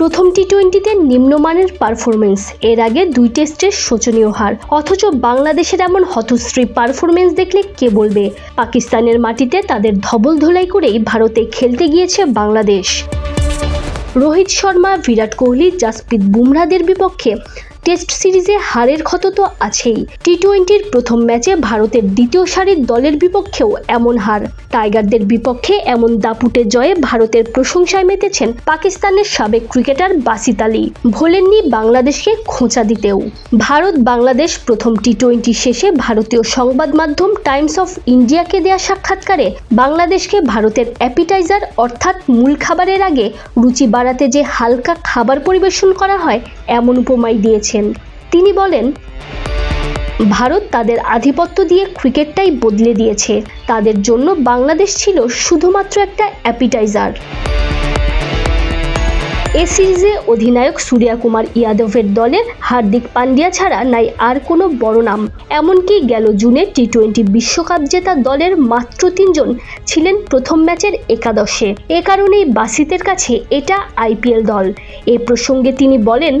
প্রথম টি টোয়েন্টিতে নিম্নমানের পারফরমেন্স এর আগে দুই টেস্টের শোচনীয় হার। অথচ বাংলাদেশের এমন হতশ্রী পারফরমেন্স দেখলে কে বলবে? পাকিস্তানের মাটিতে তাদের ধবল ধোলাই করেই ভারতে খেলতে গিয়েছে বাংলাদেশ। রোহিত শর্মা, বিরাট কোহলি, জাসপ্রীত বুমরাদের বিপক্ষে টেস্ট সিরিজে হারের ক্ষত তো আছেই। টি টোয়েন্টির প্রথম ম্যাচে ভারতের দ্বিতীয় সারির দলের বিপক্ষেও এমন হার। টাইগারদের বিপক্ষে এমন দাপুটে জয়ে ভারতের প্রশংসায় মেতেছেন পাকিস্তানের সাবেক ক্রিকেটার বাসিত আলী। ভোলেননি বাংলাদেশকে খোঁচা দিতেও। ভারত বাংলাদেশ প্রথম টি টোয়েন্টি শেষে ভারতীয় সংবাদ মাধ্যম টাইমস অফ ইন্ডিয়াকে দেয়া সাক্ষাৎকারে বাংলাদেশকে ভারতের অ্যাপিটাইজার অর্থাৎ মূল খাবারের আগে রুচি বাড়াতে যে হালকা খাবার পরিবেশন করা হয়, এমন উপমাই দিয়েছেন তিনি বলেন, ভারত তাদের আধিপত্য দিয়ে ক্রিকেটটাই বদলে দিয়েছে। তাদের জন্য বাংলাদেশ ছিল শুধুমাত্র একটা অ্যাপিটাইজার। এ সিরিজে অধিনায়ক সূর্যা কুমার ইয়াদবের দলের হার্দিক পান্ডিয়া ছাড়া নাই আর কোনো বড় নাম। এমনকি গেল জুনে টি টোয়েন্টি বিশ্বকাপ জেতা দলের মাত্র তিনজন ছিলেন প্রথম ম্যাচের একাদশে। এ কারণেই বাসিতের কাছে এটা আইপিএল দল। এ প্রসঙ্গে তিনি বলেন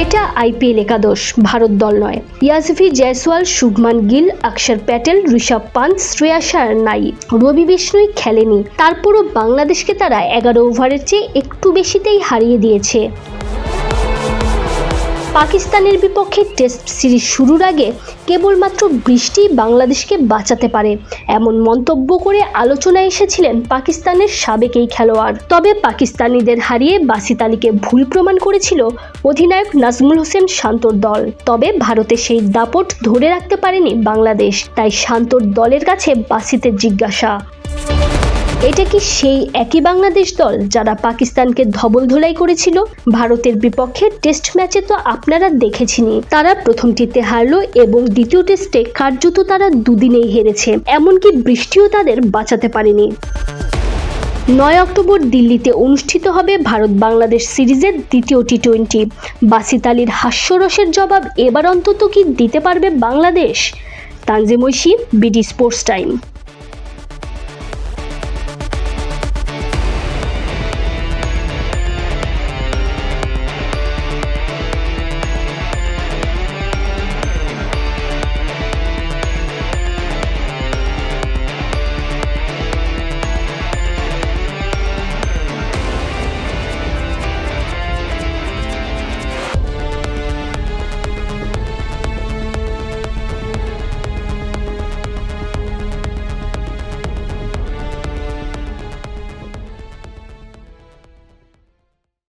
এটা আইপিএল একাদশ, ভারত দল নয়। ইয়াসভি জয়সওয়াল শুভমান গিল অক্ষর প্যাটেল, ঋষভ পান্ত শ্রেয়াসার নাই রবি বিষ্ণুই খেলেনি। তারপরও বাংলাদেশকে তারা এগারো ওভারের চেয়ে একটু বেশিতেই হারিয়ে দিয়েছে। পাকিস্তানের বিপক্ষে টেস্ট সিরিজ শুরুর আগে কেবলমাত্র বৃষ্টি বাংলাদেশকে বাঁচাতে পারে, এমন মন্তব্য করে আলোচনায় এসেছিলেন পাকিস্তানের সাবেক এই খেলোয়াড়। তবে পাকিস্তানিদের হারিয়ে বাসিত আলীকে ভুল প্রমাণ করেছিল অধিনায়ক নাজমুল হোসেন শান্তর দল। তবে ভারতে সেই দাপট ধরে রাখতে পারেনি বাংলাদেশ, তাই শান্তর দলের কাছে বাসিতের জিজ্ঞাসা। এটা কি সেই একই বাংলাদেশ দল যারা পাকিস্তানকে ধবল ধোলাই করেছিল? ভারতের বিপক্ষে টেস্ট ম্যাচে তো আপনারা দেখেছিনি। তারা প্রথমটিতে হারলো এবং দ্বিতীয় টেস্টে কার্যত তারা দুদিনেই হেরেছে। এমনকি বৃষ্টিও তাদের বাঁচাতে পারেনি। নয় অক্টোবর দিল্লিতে অনুষ্ঠিত হবে ভারত বাংলাদেশ সিরিজের দ্বিতীয় টি টোয়েন্টি বাসিত আলীর হাস্যরসের জবাব এবার অন্তত কি দিতে পারবে Bangladesh? Tanjim Oishi, BD sports time.